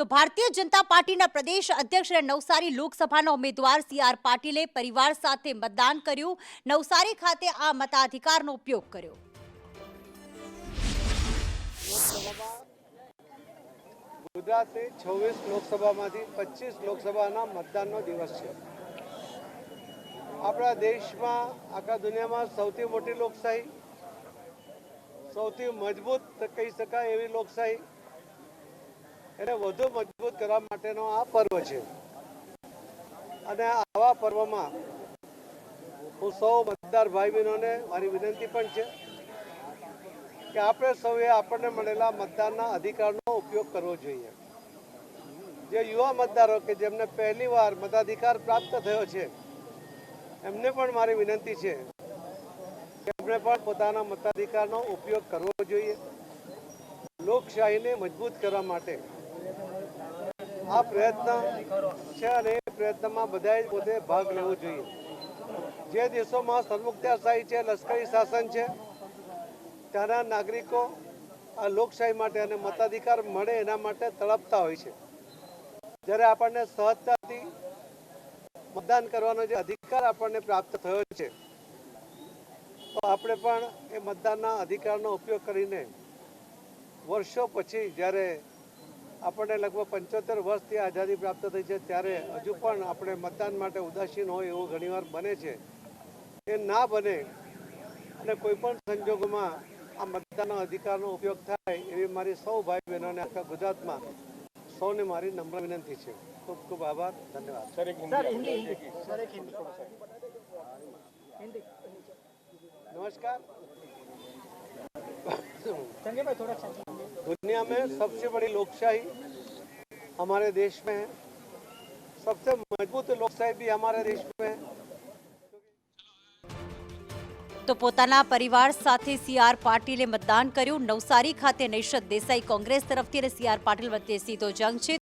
તો ભારતીય જનતા પાર્ટીના પ્રદેશ અધ્યક્ષ અને નવસારી લોકસભાના ઉમેદવાર સી આર પાટીલે પરિવાર સાથે મતદાન કર્યું. નવસારી ખાતે આ મતાધિકારનો ઉપયોગ કર્યો. ગુજરાતની છવ્વીસ લોકસભામાંથી પચીસ લોકસભાના મતદાનનો દિવસ છે. આપણા દેશમાં, આખા દુનિયામાં સૌથી મોટી લોકશાહી, સૌથી મજબૂત, કહી શકાય, એવી લોકશાહી એને વધુ મજબૂત કરવા માટેનો આ પર્વ છે. અને આવા પર્વમાં હું સૌ મતદાર ભાઈ બહેનોને મારી વિનંતી પણ છે કે આપણે સૌએ આપણને મળેલા મતદારના અધિકારનો ઉપયોગ કરવો જોઈએ. જે યુવા મતદારો કે જેમને પહેલી વાર મતાધિકાર પ્રાપ્ત થયો છે, એમને પણ મારી વિનંતી છે કે એમણે પણ પોતાના મતાધિકારનો ઉપયોગ કરવો જોઈએ. લોકશાહીને મજબૂત કરવા માટે આ પ્રયત્ન છે અને એ પ્રયત્નમાં બધાએ પોતે ભાગ લેવો જોઈએ. જે દેશોમાં સરમુખત્યારશાહી છે, લશ્કરી શાસન છે, ત્યાંના નાગરિકો આ લોકશાહી માટે અને મતાધિકાર મળે એના માટે તડપતા હોય છે. જ્યારે આપણને સહજતાથી મતદાન કરવાનો જે અધિકાર આપણને પ્રાપ્ત થયો છે, તો આપણે પણ એ મતદાનના અધિકારનો ઉપયોગ કરીને વર્ષો પછી જ્યારે આપણને લગભગ પંચોતેર વર્ષથી આઝાદી પ્રાપ્ત થઈ છે ત્યારે હજુ પણ આપણે મતદાન માટે ઉદાસીન હોય એવું ઘણીવાર બને છે. એ ના બને અને કોઈપણ સંજોગોમાં આ મતદાનના અધિકારનો ઉપયોગ થાય એવી મારી સૌ ભાઈ બહેનોને આખા ગુજરાતમાં સૌને મારી નમ્ર વિનંતી છે. ખૂબ ખૂબ આભાર ધન્યવાદ. સર એક હિન્દી નમસ્કાર. दुनिया में सबसे बड़ी लोकशाही हमारे देश में है सबसे मजबूत लोकशाही भी हमारे देश में है તો પોતાના પરિવાર સાથે સી આર પાટીલે મતદાન કર્યું નવસારી ખાતે નૈશદ દેસાઈ કોંગ્રેસ તરફથી અને સી આર પાટીલ વચ્ચે સીધો જંગ છે